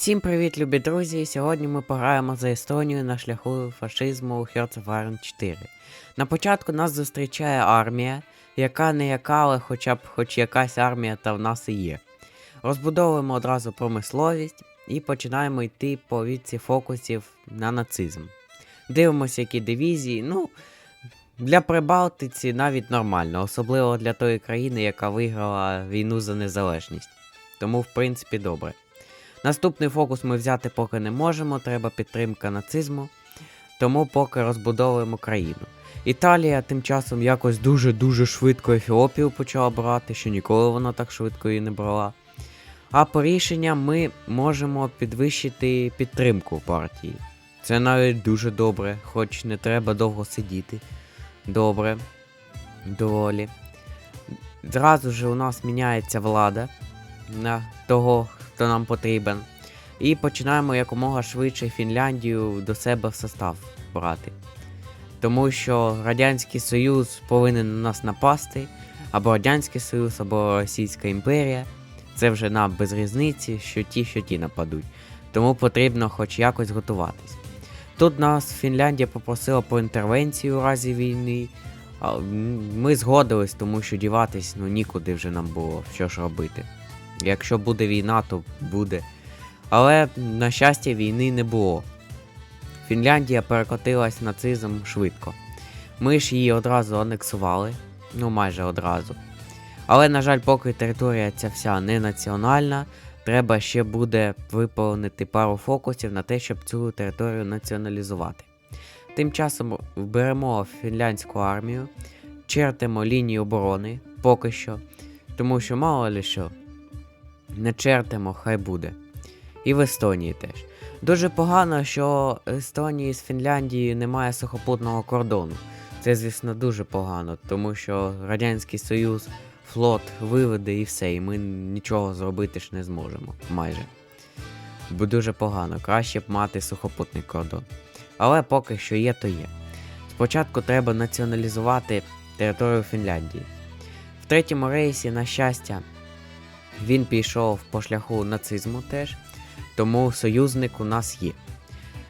Всім привіт, любі друзі! Сьогодні ми пограємо за Естонію на шляху фашизму у Iron 4. На початку нас зустрічає армія, яка не яка, але хоча б хоч якась армія та в нас і є. Розбудовуємо одразу промисловість і починаємо йти по віці фокусів на нацизм. Дивимося, які дивізії. Ну, для Прибалтиці навіть нормально, особливо для тої країни, яка виграла війну за незалежність. Тому, в принципі, добре. Наступний фокус ми взяти поки не можемо, треба підтримка нацизму, тому поки розбудовуємо країну. Італія тим часом якось дуже-дуже швидко Ефіопію почала брати, що ніколи вона так швидко її не брала. А по рішенням ми можемо підвищити підтримку партії. Це навіть дуже добре, хоч не треба довго сидіти. Добре. Доволі. Зразу ж у нас міняється влада на того, хто нам потрібен. І починаємо якомога швидше Фінляндію до себе в состав брати. Тому що Радянський Союз повинен на нас напасти, або Радянський Союз, або Російська імперія. Це вже нам без різниці, що ті, що ті нападуть. Тому потрібно хоч якось готуватись. Тут нас Фінляндія попросила про інтервенцію у разі війни. Ми згодились, тому що діватись ну нікуди вже нам було, що ж робити. Якщо буде війна, то буде. Але, на щастя, війни не було. Фінляндія перекотилась нацизм швидко. Ми ж її одразу анексували, ну майже одразу. Але, на жаль, поки територія ця вся не національна, треба ще буде виповнити пару фокусів на те, щоб цю територію націоналізувати. Тим часом беремо фінляндську армію, чертимо лінію оборони поки що, тому що мало ли що, не чертимо, хай буде. І в Естонії теж. Дуже погано, що Естонії з Фінляндією немає сухопутного кордону. Це, звісно, дуже погано, тому що Радянський Союз флот виведе і все, і ми нічого зробити ж не зможемо майже. Бо дуже погано, краще б мати сухопутний кордон. Але поки що є, то є. Спочатку треба націоналізувати територію Фінляндії. В третьому рейсі, на щастя, він пішов по шляху нацизму теж, тому союзник у нас є.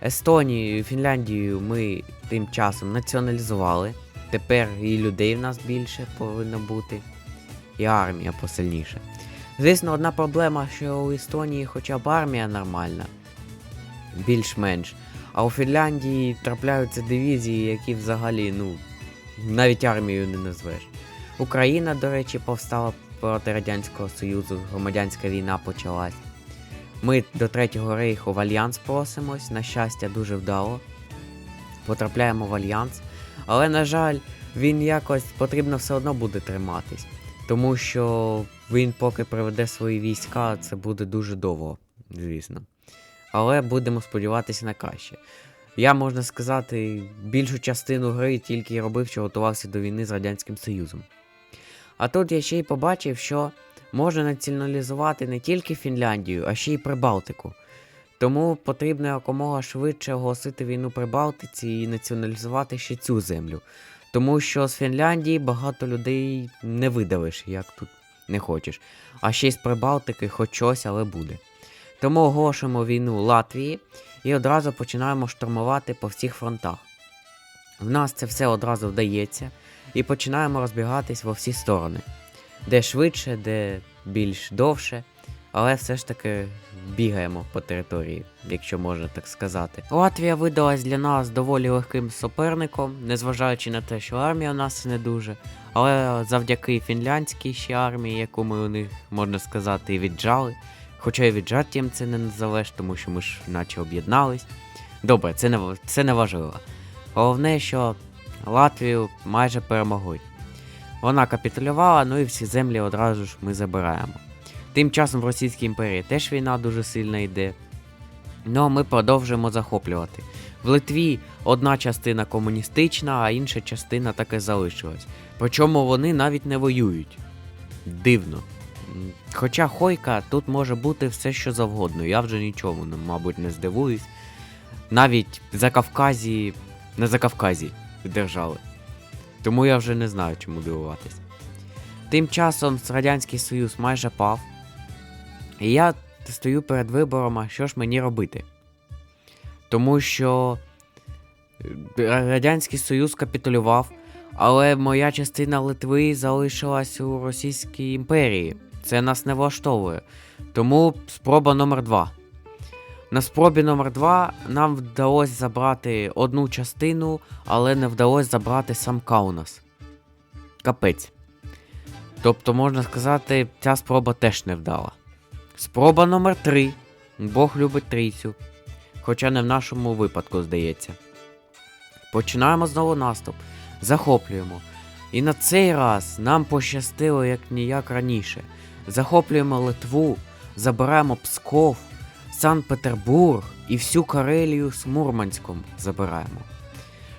Естонію Фінляндію ми тим часом націоналізували. Тепер і людей в нас більше повинно бути, і армія посильніша. Звісно, одна проблема, що у Естонії хоча б армія нормальна, більш-менш. А у Фінляндії трапляються дивізії, які взагалі, ну, навіть армією не назвеш. Україна, до речі, повстала проти Радянського Союзу, громадянська війна почалась. Ми до Третього рейху в Альянс просимось, на щастя, дуже вдало. Потрапляємо в Альянс. Але, на жаль, він якось потрібно все одно буде триматись. Тому що він поки приведе свої війська, це буде дуже довго, звісно. Але будемо сподіватися на краще. Я, можна сказати, більшу частину гри тільки робив, що готувався до війни з Радянським Союзом. А тут я ще й побачив, що можна націоналізувати не тільки Фінляндію, а ще й Прибалтику. Тому потрібно якомога швидше оголосити війну Прибалтиці і націоналізувати ще цю землю. Тому що з Фінляндії багато людей не видавиш, як тут не хочеш. А ще й з Прибалтики хоч щось, але буде. Тому оголошуємо війну Латвії і одразу починаємо штурмувати по всіх фронтах. В нас це все одразу вдається, і починаємо розбігатись во всі сторони. Де швидше, де більш довше, але все ж таки бігаємо по території, якщо можна так сказати. Латвія видалась для нас доволі легким суперником, незважаючи на те, що армія у нас не дуже. Але завдяки фінляндській ще армії, яку ми у них, можна сказати, і віджали. Хоча і віджаттям це не назовеш, тому що ми ж наче об'єднались. Добре, це не, це не важливо. Головне, що Латвію майже перемогли. Вона капітулювала, ну і всі землі одразу ж ми забираємо. Тим часом в Російській імперії теж війна дуже сильно йде. Ну а ми продовжуємо захоплювати. В Литві одна частина комуністична, а інша частина так і залишилась. Причому вони навіть не воюють. Дивно. Хоча Хойка тут може бути все що завгодно, я вже нічому, ну, мабуть, не здивуюсь. Навіть за Кавказі, на Закавказі держали. Тому я вже не знаю, чому дивуватись. Тим часом Радянський Союз майже пав. І я стою перед вибором, що ж мені робити. Тому що е, Радянський Союз капітулював, але моя частина Литви залишилась у Російській імперії. Це нас не влаштовує. Тому спроба номер 2 На спробі номер 2 нам вдалося забрати одну частину, але не вдалося забрати сам Каунас. Капець. Тобто, можна сказати, ця спроба теж не вдала. Спроба номер 3 Бог любить трійцю. Хоча не в нашому випадку, здається. Починаємо знову наступ. Захоплюємо. І на цей раз нам пощастило як ніяк раніше. Захоплюємо Литву, забираємо Псков, Санкт-Петербург і всю Карелію з Мурманськом забираємо.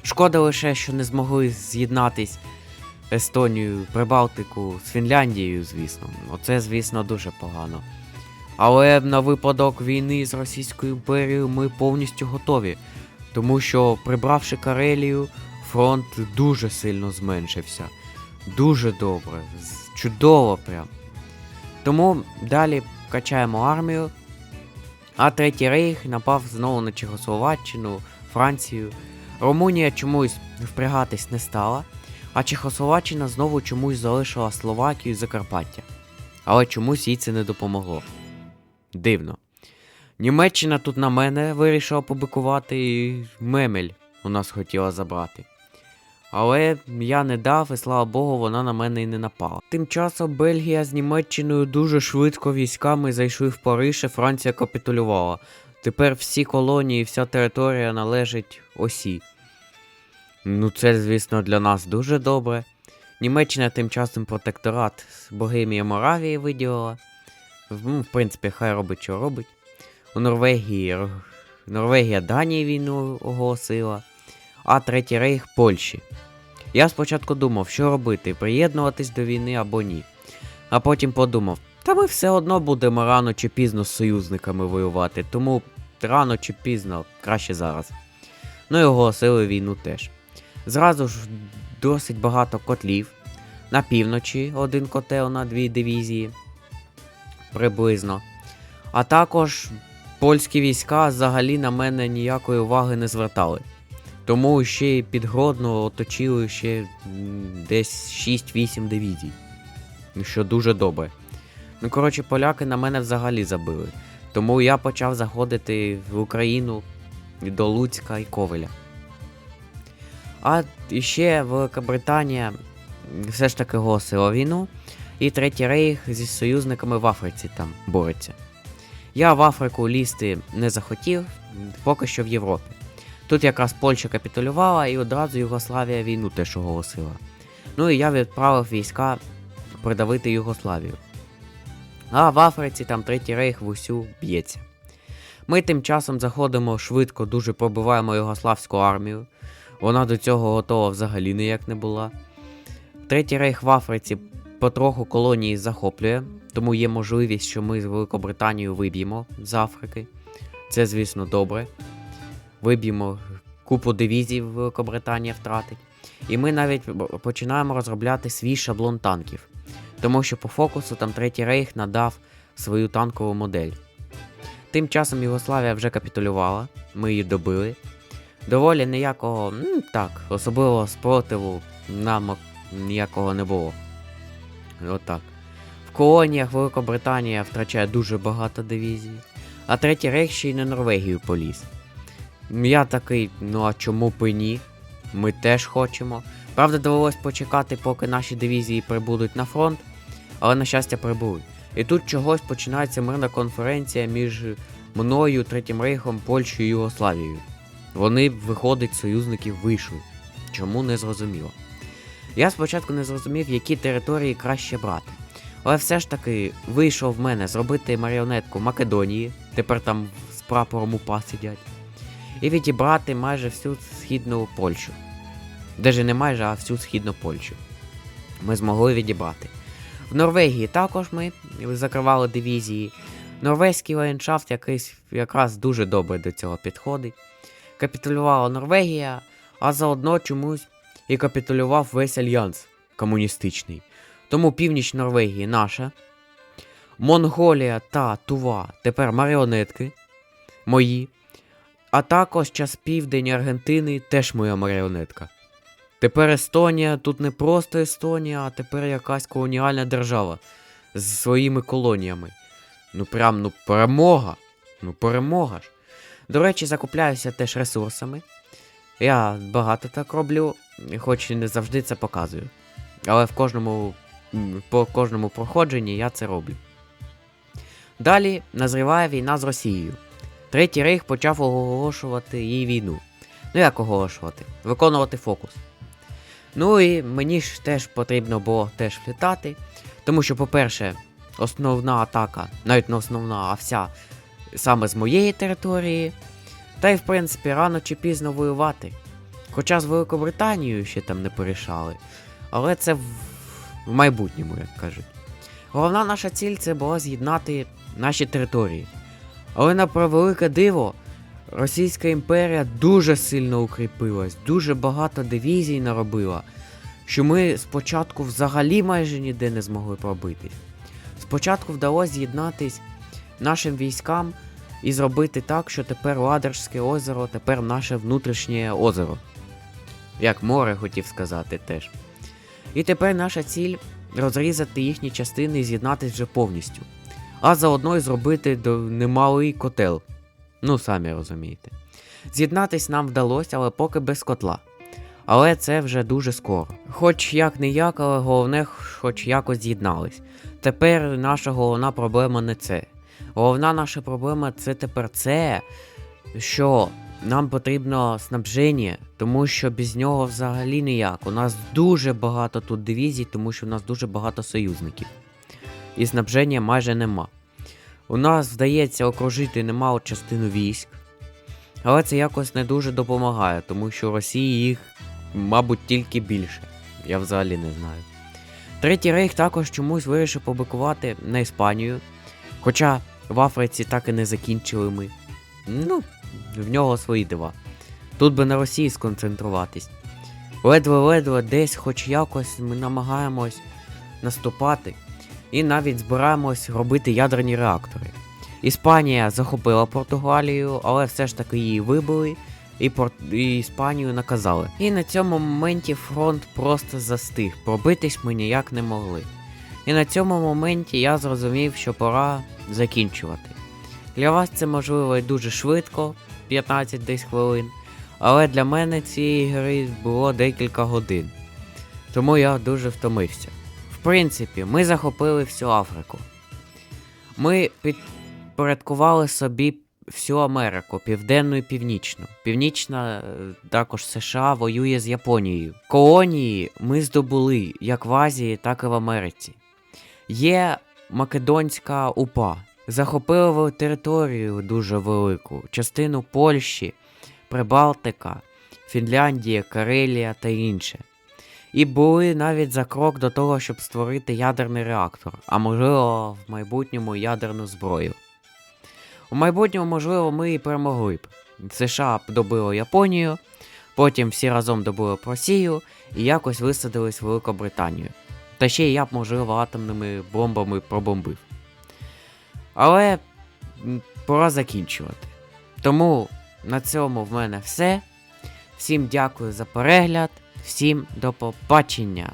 Шкода лише, що не змогли з'єднатись Естонію, Прибалтику з Фінляндією, звісно. Оце, звісно, дуже погано. Але на випадок війни з Російською імперією ми повністю готові, тому що, прибравши Карелію, фронт дуже сильно зменшився. Дуже добре, чудово прям. Тому далі качаємо армію. А Третій Рейх напав знову на Чехословаччину, Францію. Румунія чомусь впрягатись не стала, а Чехословаччина знову чомусь залишила Словакію і Закарпаття. Але чомусь їй це не допомогло. Дивно. Німеччина тут на мене вирішила побикувати і Мемель у нас хотіла забрати. Але я не дав, і слава Богу, вона на мене і не напала. Тим часом Бельгія з Німеччиною дуже швидко військами зайшли в Париж, і Франція капітулювала. Тепер всі колонії, вся територія належить осі. Ну, це, звісно, для нас дуже добре. Німеччина тим часом протекторат з Богемії Моравії виділила. Ну, в принципі, хай робить, що робить. У Норвегії Норвегія Данії війну оголосила, а Третій Рейх Польщі. Я спочатку думав, що робити, приєднуватись до війни або ні. А потім подумав, та ми все одно будемо рано чи пізно з союзниками воювати, тому рано чи пізно краще зараз. Ну і оголосили війну теж. Зразу ж досить багато котлів. На півночі один котел на дві дивізії. Приблизно. А також польські війська взагалі на мене ніякої уваги не звертали. Тому ще й під Гродно оточили ще десь 6-8 дивізій. Що дуже добре. Ну, коротше, поляки на мене взагалі забили. Тому я почав заходити в Україну до Луцька і Ковеля. А ще Велика Британія все ж таки оголосила війну, і Третій Рейх зі союзниками в Африці там бореться. Я в Африку лізти не захотів, поки що в Європі. Тут якраз Польща капітулювала і одразу Югославія війну теж оголосила. Ну і я відправив війська придавити Югославію. А в Африці там Третій Рейх в усю б'ється. Ми тим часом заходимо швидко, дуже пробиваємо Югославську армію. Вона до цього готова взагалі ніяк не була. Третій рейх в Африці потроху колонії захоплює, тому є можливість, що ми з Великобританією виб'ємо з Африки. Це, звісно, добре. Виб'ємо купу дивізій Великобританія втратить. І ми навіть починаємо розробляти свій шаблон танків. Тому що по фокусу там Третій рейх надав свою танкову модель. Тим часом Югославія вже капітулювала, ми її добили. Доволі ніякого, м, так, особливого спротиву нам ніякого не було. Отак. В колоніях Великобританія втрачає дуже багато дивізій, а третій рейх ще й на Норвегію поліз. Я такий, ну а чому б ні? Ми теж хочемо. Правда, довелось почекати, поки наші дивізії прибудуть на фронт, але на щастя прибули. І тут чогось починається мирна конференція між мною, Третім Рейхом, Польщею і Югославією. Вони, виходить, союзників вийшли. Чому не зрозуміло. Я спочатку не зрозумів, які території краще брати. Але все ж таки вийшов в мене зробити маріонетку Македонії, тепер там з прапором УПА сидять, і відібрати майже всю східну Польщу. Даже не майже, а всю східну Польщу. Ми змогли відібрати. В Норвегії також ми закривали дивізії. Норвезький ландшафт якийсь якраз дуже добре до цього підходить. Капітулювала Норвегія, а заодно чомусь і капітулював весь альянс комуністичний. Тому північ Норвегії наша. Монголія та Тува тепер маріонетки мої. А також час південь Аргентини теж моя маріонетка. Тепер Естонія тут не просто Естонія, а тепер якась колоніальна держава з своїми колоніями. Ну прям ну перемога. Ну перемога ж. До речі, закупляюся теж ресурсами. Я багато так роблю, хоч і не завжди це показую. Але в кожному, по кожному проходженні я це роблю. Далі назріває війна з Росією. Третій рейх почав оголошувати їй війну. Ну як оголошувати? Виконувати фокус. Ну і мені ж теж потрібно було теж влітати. Тому що, по-перше, основна атака, навіть не основна, а вся саме з моєї території. Та й в принципі рано чи пізно воювати. Хоча з Великобританією ще там не порішали. Але це в, в майбутньому, як кажуть. Головна наша ціль це була з'єднати наші території. Але на превелике диво, Російська імперія дуже сильно укріпилась, дуже багато дивізій наробила, що ми спочатку взагалі майже ніде не змогли пробитись. Спочатку вдалося з'єднатись нашим військам і зробити так, що тепер Ладержське озеро тепер наше внутрішнє озеро. Як море хотів сказати теж. І тепер наша ціль розрізати їхні частини і з'єднатись вже повністю. А заодно й зробити немалий котел. Ну, самі розумієте. З'єднатись нам вдалося, але поки без котла. Але це вже дуже скоро. Хоч як не як, але головне, хоч якось з'єднались. Тепер наша головна проблема не це. Головна наша проблема це тепер це, що нам потрібно снабження, тому що без нього взагалі ніяк. У нас дуже багато тут дивізій, тому що у нас дуже багато союзників. І снабження майже нема. У нас вдається окружити немалу частину військ, але це якось не дуже допомагає, тому що у Росії їх, мабуть, тільки більше. Я взагалі не знаю. Третій рейх також чомусь вирішив побикувати на Іспанію. Хоча в Африці так і не закінчили ми. Ну, в нього свої дива. Тут би на Росії сконцентруватись. Ледве-ледве десь хоч якось ми намагаємось наступати і навіть збираємось робити ядерні реактори. Іспанія захопила Португалію, але все ж таки її вибили і, Пор... і Іспанію наказали. І на цьому моменті фронт просто застиг, пробитись ми ніяк не могли. І на цьому моменті я зрозумів, що пора закінчувати. Для вас це можливо і дуже швидко, 15 десь хвилин, але для мене цієї гри було декілька годин. Тому я дуже втомився. Принципі, ми захопили всю Африку. Ми підпорядкували собі всю Америку, південну і північну. Північна е, також США воює з Японією. Колонії ми здобули як в Азії, так і в Америці. Є Македонська УПА. Захопили територію дуже велику, частину Польщі, Прибалтика, Фінляндія, Карелія та інше. І були навіть за крок до того, щоб створити ядерний реактор, а можливо, в майбутньому ядерну зброю. У майбутньому, можливо, ми і перемогли б. США б добило Японію, потім всі разом добили б Росію і якось висадились в Великобританію. Та ще я б, можливо, атомними бомбами пробомбив. Але пора закінчувати. Тому на цьому в мене все. Всім дякую за перегляд, всім до побачення!